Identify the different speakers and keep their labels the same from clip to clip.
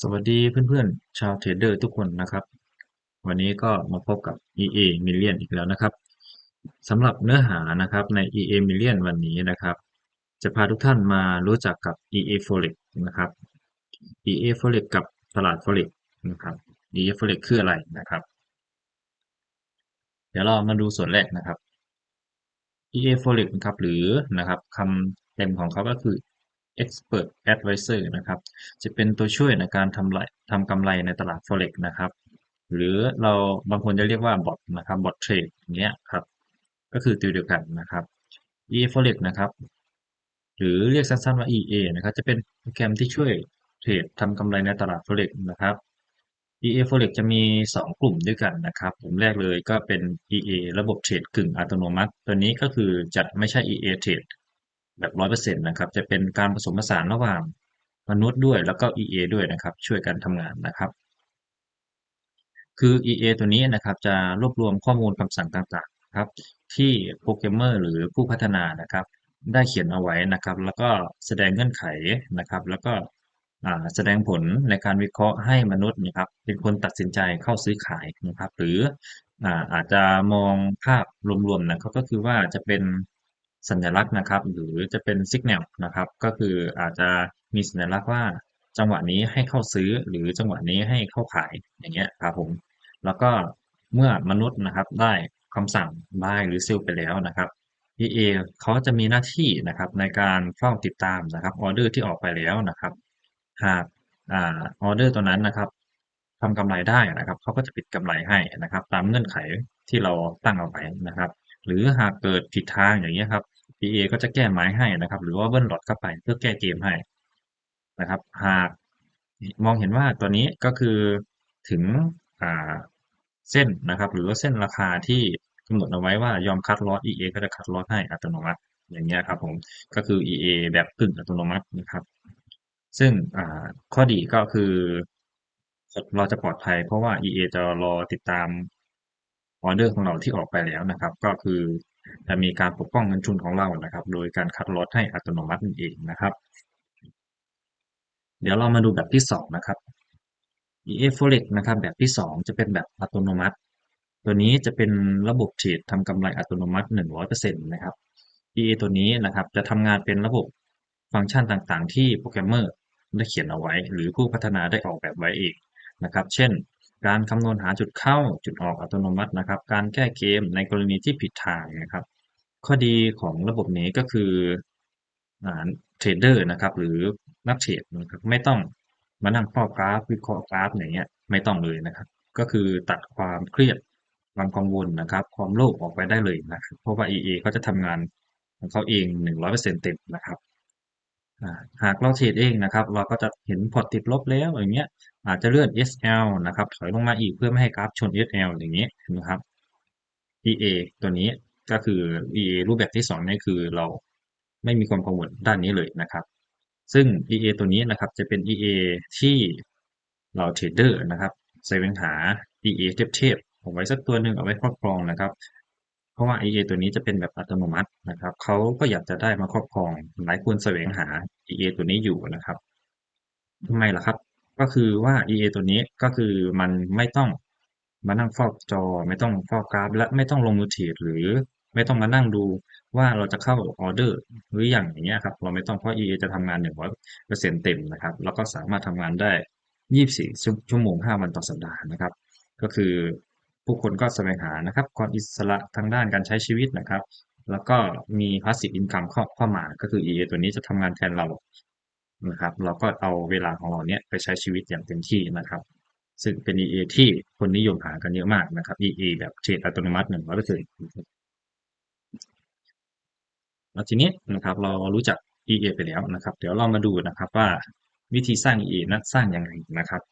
Speaker 1: สวัสดีเพื่อนๆ ชาวเทรดเดอร์ทุกคนนะครับ วันนี้ก็มาพบกับ EA Million อีกแล้วนะครับสำหรับเนื้อหานะครับใน EA Million วันนี้นะครับ จะพาทุกท่านมารู้จักกับ EA Forex นะครับ EA Forex กับตลาด Forex นะครับ EA Forex คืออะไรนะครับ เดี๋ยวเรามาดูส่วนแรกนะครับ EA Forex นะครับหรือนะครับคำเต็มของเขาก็คือ Expert Advisor นะครับ จะเป็นตัวช่วยในการทำไรทำกำไรในตลาด Forex นะครับ หรือเราบางคนจะเรียกว่าบอทนะครับบอทเทรดอย่างเงี้ยครับ ก็คือตัวเดียวกันนะครับ EA Forex นะครับ หรือเรียกสั้นๆว่า EA นะครับ จะเป็นโปรแกรมที่ช่วยเทรดทำกำไรในตลาด Forex นะครับ EA Forex จะมี 2 กลุ่มด้วยกันนะครับ กลุ่มแรกเลยก็เป็น EA ระบบเทรดกึ่งอัตโนมัติ ตัวนี้ก็คือจะไม่ใช่ EA เทรด แบบร้อยเปอร์เซ็นต์นะครับ จะเป็นการผสมผสานระหว่างมนุษย์ด้วยแล้วก็ EA ด้วยนะครับ ช่วยกันทำงานนะครับ คือ EA ตัวนี้นะครับจะรวบรวมข้อมูลคำสั่งต่างๆครับที่โปรแกรมเมอร์หรือผู้พัฒนานะครับ ได้เขียนเอาไว้นะครับ แล้วก็แสดงเงื่อนไขนะครับ แล้วก็แสดงผลในการวิเคราะห์ให้มนุษย์นะครับ เป็นคนตัดสินใจเข้าซื้อขายนะครับ หรืออาจจะมองภาพรวมๆนะครับก็คือว่าจะเป็น สัญลักษณ์นะครับ หรือจะเป็นสัญญาณนะครับ ก็คืออาจจะมีสัญลักษณ์ว่าจังหวะนี้ให้เข้าซื้อหรือจังหวะนี้ให้เข้าขายอย่างเงี้ยครับผมแล้วก็เมื่อมนุษย์นะครับได้คำสั่ง buy หรือ sell ไปแล้วนะครับ EA เขาจะมีหน้าที่นะครับในการเฝ้าติดตามนะครับออเดอร์ที่ออกไปแล้วนะครับ หากออเดอร์ตัวนั้นนะครับทำกำไรได้นะครับเขาก็จะปิดกำไรให้นะครับ ตามเงื่อนไขที่เราตั้งเอาไว้นะครับ หรือหากเกิดผิดทางอย่างเงี้ยครับ PA ก็จะแก้ไม้ให้นะครับ หรือว่าเบิ้ลหลอดเข้าไปเพื่อแก้เกมให้นะครับ หากมองเห็นว่าตัวนี้ก็คือถึงเส้นนะครับ หรือว่าเส้นราคาที่กำหนดเอาไว้ว่ายอมคัดลอส EA ก็จะคัดลอสให้อัตโนมัติอย่างเงี้ยครับผมก็คือ EA แบบกึ่งอัตโนมัตินะครับ ซึ่งข้อดีก็คือเราจะปลอดภัยเพราะว่า EA จะรอติดตามออเดอร์ของเราที่ออกไปแล้วนะครับ ก็คือ จะมีการปกป้องเงินทุนของเรานะครับ โดยการคัดลอสให้อัตโนมัตินั่นเองนะครับ เดี๋ยวเรามาดูแบบที่ 2 นะครับ EA Forex นะครับแบบที่ 2 จะเป็นแบบอัตโนมัติ ตัวนี้จะเป็นระบบเทรดทำกำไรอัตโนมัติ 100%นะครับ EA ตัวนี้นะครับจะทำงานเป็นระบบฟังก์ชันต่างๆ ที่โปรแกรมเมอร์ได้เขียนเอาไว้ หรือผู้พัฒนาได้ออกแบบไว้เองนะครับ เช่น การคำนวณหาจุดเข้าจุดออกอัตโนมัตินะครับ การแก้เกมในกรณีที่ผิดทางนะครับ ข้อดีของระบบนี้ก็คือเทรดเดอร์นะครับ หรือนักเทรดนะครับไม่ต้องมานั่งเฝ้ากราฟวิเคราะห์กราฟอย่างเงี้ยไม่ต้องเลยนะครับ ก็คือตัดความเครียดความกังวลนะครับ ความโลภออกไปได้เลยนะครับเพราะว่า EA เขาจะทำงานของเขาเอง 100%เต็มนะครับหากเราเทรดเองนะครับ เราก็จะเห็นพอร์ตติดลบแล้วอย่างเงี้ย อาจจะเลื่อน SL นะครับถอยลงมาอีกเพื่อไม่ให้กราฟชน SL อย่างเงี้นะครับ EA ตัวนี้ก็คือ EA รูปแบบที่2นี่คือเราไม่มีความกังวลด้านนี้เลยนะครับ ซึ่ง EA ตัวนี้นะครับจะเป็น EA ที่เราเทรดเดอร์นะครับใส่ปัญหา EA เทพๆผมไว้สักตัวหนึ่งเอาไว้ครอบครองนะครับ เพราะว่า EA ตัวนี้จะเป็นแบบอัตโนมัตินะครับเขาก็อยากจะได้มาครอบครองหลายคนแสวงหา EA ตัวนี้อยู่นะครับทำไมล่ะครับ ก็คือว่า EA ตัวนี้ก็คือมันไม่ต้องมานั่งเฝ้าจอ ไม่ต้องเฝ้ากราฟ และไม่ต้องลงมือเทรดหรือไม่ต้องมานั่งดูว่าเราจะเข้าออเดอร์หรืออย่างอย่างเงี้ยครับ เราไม่ต้องเพราะ EA จะทำงาน 100%เต็มนะครับ แล้วก็สามารถทำงานได้ 24 ชั่วโมง 5 วันต่อสัปดาห์นะครับ ก็คือผู้คนก็แสวงหานะครับความอิสระทางด้านการใช้ชีวิตนะครับ แล้วก็มีพาสซีฟอินคัมเข้าเข้ามา ก็คือ EA ตัวนี้จะทำงานแทนเรา นะครับ เราก็เอาเวลาของเราเนี้ยไปใช้ชีวิตอย่างเต็มที่นะครับ ซึ่งเป็น EA ที่คนนิยมหากันเยอะมากนะครับ EA แบบเทรดอัตโนมัติ100%แล้วทีนี้นะครับเรารู้จัก EA ไปแล้วนะครับ เดี๋ยวเรามาดูนะครับว่าวิธีสร้าง EA นั้นสร้างยังไงนะครับ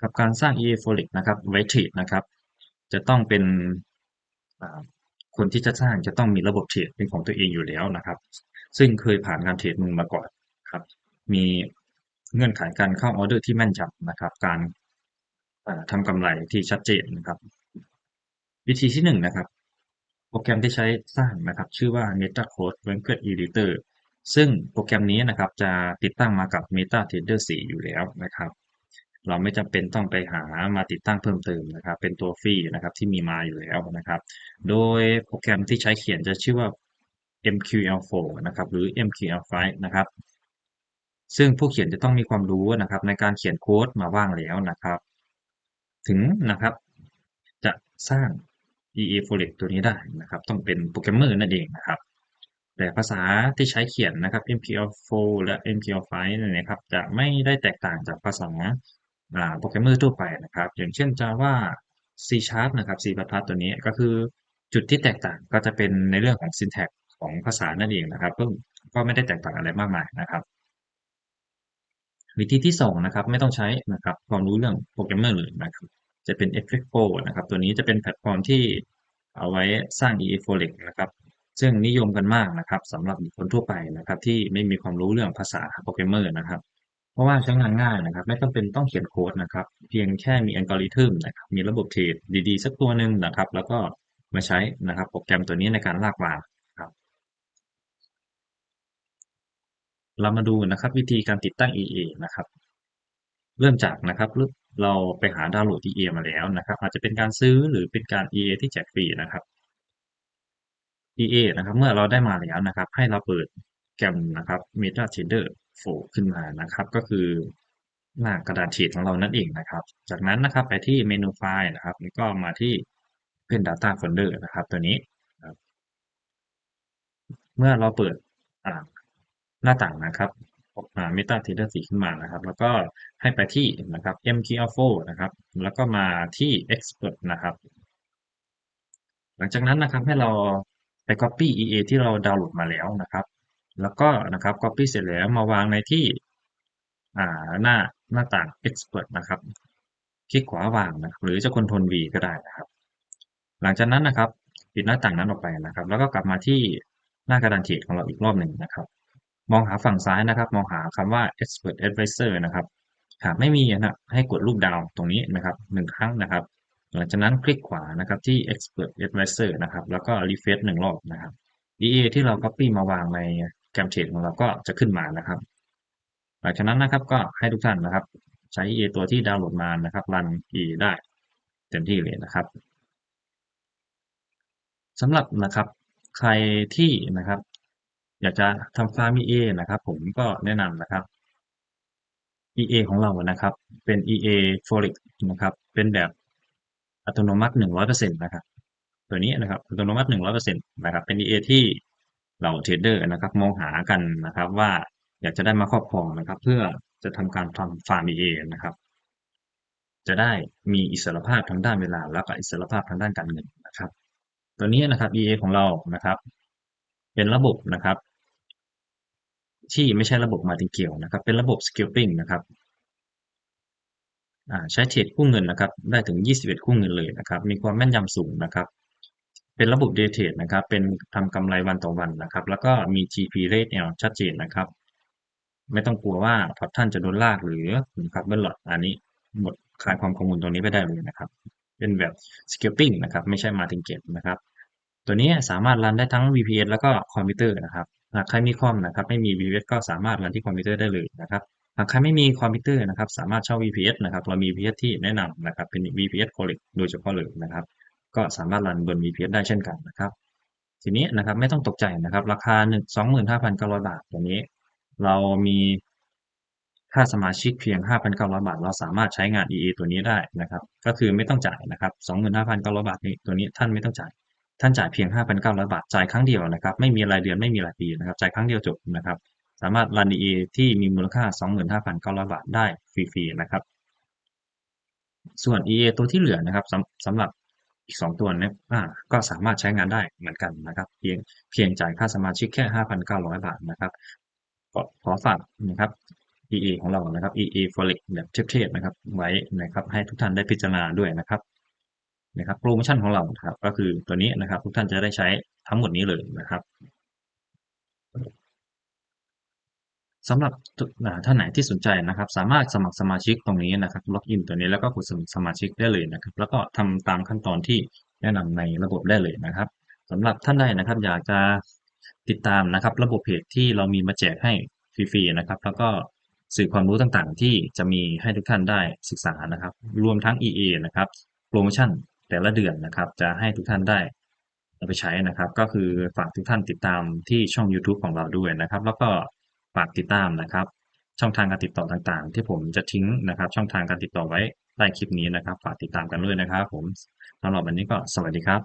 Speaker 1: กับการสร้าง EA Forex นะครับไว้เทรดนะครับ จะต้องเป็นคนที่จะสร้างจะต้องมีระบบเทรดเป็นของตัวเองอยู่แล้วนะครับ ซึ่งเคยผ่านการเทรดมือมาก่อนครับ มีเงื่อนไขการเข้าออเดอร์ที่แม่นยำนะครับ การทำกำไรที่ชัดเจนนะครับ วิธีที่หนึ่งนะครับ โปรแกรมที่ใช้สร้างนะครับ ชื่อว่า MetaCode Banker Editor ซึ่งโปรแกรมนี้นะครับจะติดตั้งมากับ MetaTrader 4 อยู่แล้วนะครับ เราไม่จำเป็นต้องไปหามาติดตั้งเพิ่มเติมนะครับ เป็นตัวฟรีนะครับที่มีมาอยู่แล้วนะครับ โดยโปรแกรมที่ใช้เขียนจะชื่อว่า MQL4 นะครับหรือ MQL5 นะครับ ซึ่งผู้เขียนจะต้องมีความรู้นะครับในการเขียนโค้ดมาบ้างแล้วนะครับ ถึงนะครับจะสร้าง EA Forex ตัวนี้ได้นะครับ ต้องเป็นโปรแกรมเมอร์นั่นเองนะครับ แต่ภาษาที่ใช้เขียนนะครับ MPL4 และ MPL5 นี่นะครับจะไม่ได้แตกต่างจากภาษาอ่าโปรแกรมเมอร์ทั่วไปนะครับ อย่างเช่น Java C Sharp นะครับ C++ ตัวนี้ก็คือจุดที่แตกต่างก็จะเป็นในเรื่องของ syntax ของภาษานั่นเองนะครับก็ก็ไม่ได้แตกต่างอะไรมากมายนะครับวิธีที่สองนะครับไม่ต้องใช้นะครับความรู้เรื่องโปรแกรมเมอร์เลยนะครับจะเป็น Effectfo นะครับตัวนี้จะเป็นแพลตฟอร์มที่เอาไว้สร้าง EA Forex นะครับซึ่งนิยมกันมากนะครับสำหรับคนทั่วไปนะครับที่ไม่มีความรู้เรื่องภาษาโปรแกรมเมอร์นะครับ เพราะว่าใช้งานง่ายนะครับ ไม่ต้องเป็นต้องเขียนโค้ดนะครับ เพียงแค่มีอัลกอริทึมนะครับมีระบบเทรดดีๆ สักตัวหนึ่งนะครับ แล้วก็มาใช้นะครับโปรแกรมตัวนี้ในการลากวางครับ เรามาดูนะครับวิธีการติดตั้ง EA นะครับ เริ่มจากนะครับเราไปหาดาวน์โหลด EA มาแล้วนะครับ อาจจะเป็นการซื้อหรือเป็นการ EA ที่แจกฟรีนะครับ EA นะครับ เมื่อเราได้มาแล้วนะครับ ให้เราเปิดแกรมนะครับ MetaTrader 4ขึ้นมานะครับ ก็คือหน้ากระดานเทรดของเรานั่นเองนะครับ จากนั้นนะครับไปที่เมนูไฟล์นะครับแล้วก็มาที่ Open Data Folder นะครับ ตัวนี้ เมื่อเราเปิด หน้าต่างนะครับอ่า MetaTrader 4ขึ้นมานะครับ แล้วก็ให้ไปที่นะครับ MQL4 นะครับ แล้วก็มาที่ Expert นะครับ หลังจากนั้นนะครับให้เราไป Copy EA ที่เราดาวน์โหลดมาแล้วนะครับ แล้วก็นะครับ Copy เสร็จแล้วมาวางในที่หน้าหน้าต่าง Expert นะครับ คลิกขวาวางนะหรือจะ Ctrl V ก็ได้นะครับ หลังจากนั้นนะครับ ปิดหน้าต่างนั้นออกไปนะครับ แล้วก็กลับมาที่หน้ากระดานเทรดของเราอีกรอบหนึ่งนะครับ มองหาฝั่งซ้ายนะครับ มองหาคำว่า Expert Advisor นะครับ หากไม่มีนะให้กดรูปดาวตรงนี้นะครับหนึ่งครั้งนะครับ หลังจากนั้นคลิกขวานะครับที่ Expert Advisor นะครับ แล้วก็ refresh หนึ่งรอบนะครับ EA ที่เรา copy มาวางในแกรมเทรดของเราก็จะขึ้นมานะครับ หลังจากนั้นนะครับก็ให้ทุกท่านนะครับ ใช้ EA ตัวที่ดาวน์โหลดมานะครับรัน EA ได้เต็มที่เลยนะครับสำหรับนะครับใครที่นะครับ อยากจะทำฟาร์ม EA นะครับ ผมก็แนะนำนะครับ EA ของเรานะครับ เป็น EA Forex นะครับ เป็นแบบอัตโนมัติ 100%นะครับ ตัวนี้นะครับอัตโนมัติ 100%นะครับ เป็น EA ที่เราเทรดเดอร์นะครับมองหากันนะครับว่าอยากจะได้มาครอบครองนะครับ เพื่อจะทำการทำฟาร์ม EA นะครับ จะได้มีอิสรภาพทางด้านเวลา แล้วก็อิสรภาพทางด้านการเงินนะครับ ตัวนี้นะครับ EA ของเรานะครับ เป็นระบบนะครับ ที่ไม่ใช่ระบบมาติเกียวนะครับ เป็นระบบ scalping นะครับใช้เทรดคู่เงินนะครับ ได้ถึง 21 คู่เงินเลยนะครับ มีความแม่นยำสูงนะครับ เป็นระบบ day trade นะครับ เป็นทำกำไรวันต่อวันนะครับ แล้วก็มี GP rate L ชัดเจนนะครับ ไม่ต้องกลัวว่าพอท่านจะโดนลากหรือนะครับเบลลอดอันนี้หมดคลายความกังวลตรงนี้ไปได้เลยนะครับ เป็นแบบ scalping นะครับ ไม่ใช่มาติเก็ตนะครับ ตัวนี้สามารถรันได้ทั้ง VPS แล้วก็คอมพิวเตอร์นะครับ หากใครมีคอมนะครับไม่มี VPS ก็สามารถรันที่คอมพิวเตอร์ได้เลยนะครับหากใครไม่มีคอมพิวเตอร์นะครับสามารถเช่า VPS นะครับเรามี VPS ที่แนะนำนะครับเป็น VPS Collect โดยเฉพาะเลยนะครับ ก็สามารถรันบน VPS ได้เช่นกันนะครับ ทีนี้นะครับไม่ต้องตกใจนะครับ ราคาหนึ่งสองหมื่นห้าพันเก้าร้อยบาทตัวนี้ เรามีค่าสมาชิกเพียง 5,900 บาท เราสามารถใช้งาน EA ตัวนี้ได้นะครับ ก็คือไม่ต้องจ่ายนะครับ 25,900 บาทนี้ตัวนี้ท่านไม่ต้องจ่าย ท่านจ่ายเพียง 5,900 บาท จ่ายครั้งเดียวนะครับ ไม่มีรายเดือน ไม่มีรายปีนะครับ จ่ายครั้งเดียวจบนะครับ สามารถรัน EA ที่มีมูลค่า 25,900 บาทได้ฟรีๆนะครับ ส่วน EA ตัวที่เหลือนะครับสำสำหรับอีก 2 ตัวนี้ก็สามารถใช้งานได้เหมือนกันนะครับ เพียงเพียงจ่ายค่าสมาชิกแค่ 5,900 บาทนะครับก็ขอฝากนะครับ EA ของเรานะครับ EA Forex แบบเทพๆนะครับ ไว้นะครับ ให้ทุกท่านได้พิจารณาด้วยนะครับ นะครับโปรโมชั่นของเราครับก็คือตัวนี้นะครับ ทุกท่านจะได้ใช้ทั้งหมดนี้เลยนะครับสำหรับท่านไหนที่สนใจนะครับ สามารถสมัครสมาชิกตรงนี้นะครับล็อกอินตัวนี้แล้วก็กดสมัครสมาชิกได้เลยนะครับ แล้วก็ทำตามขั้นตอนที่แนะนำในระบบได้เลยนะครับสำหรับท่านใดนะครับ อยากจะติดตามนะครับ ระบบเพจที่เรามีมาแจกให้ฟรีๆนะครับ แล้วก็สื่อความรู้ต่างๆ ที่จะมีให้ทุกท่านได้ศึกษานะครับ รวมทั้ง EA นะครับโปรโมชั่น แต่ละเดือนนะครับ จะให้ทุกท่านได้เอาไปใช้นะครับ ก็คือฝากทุกท่านติดตามที่ช่องยูทูบของเราด้วยนะครับ แล้วก็ฝากติดตามนะครับ ช่องทางการติดต่อต่างๆ ที่ผมจะทิ้งนะครับ ช่องทางการติดต่อไว้ใต้คลิปนี้นะครับ ฝากติดตามกันด้วยนะครับ ผมสำหรับวันนี้ก็สวัสดีครับ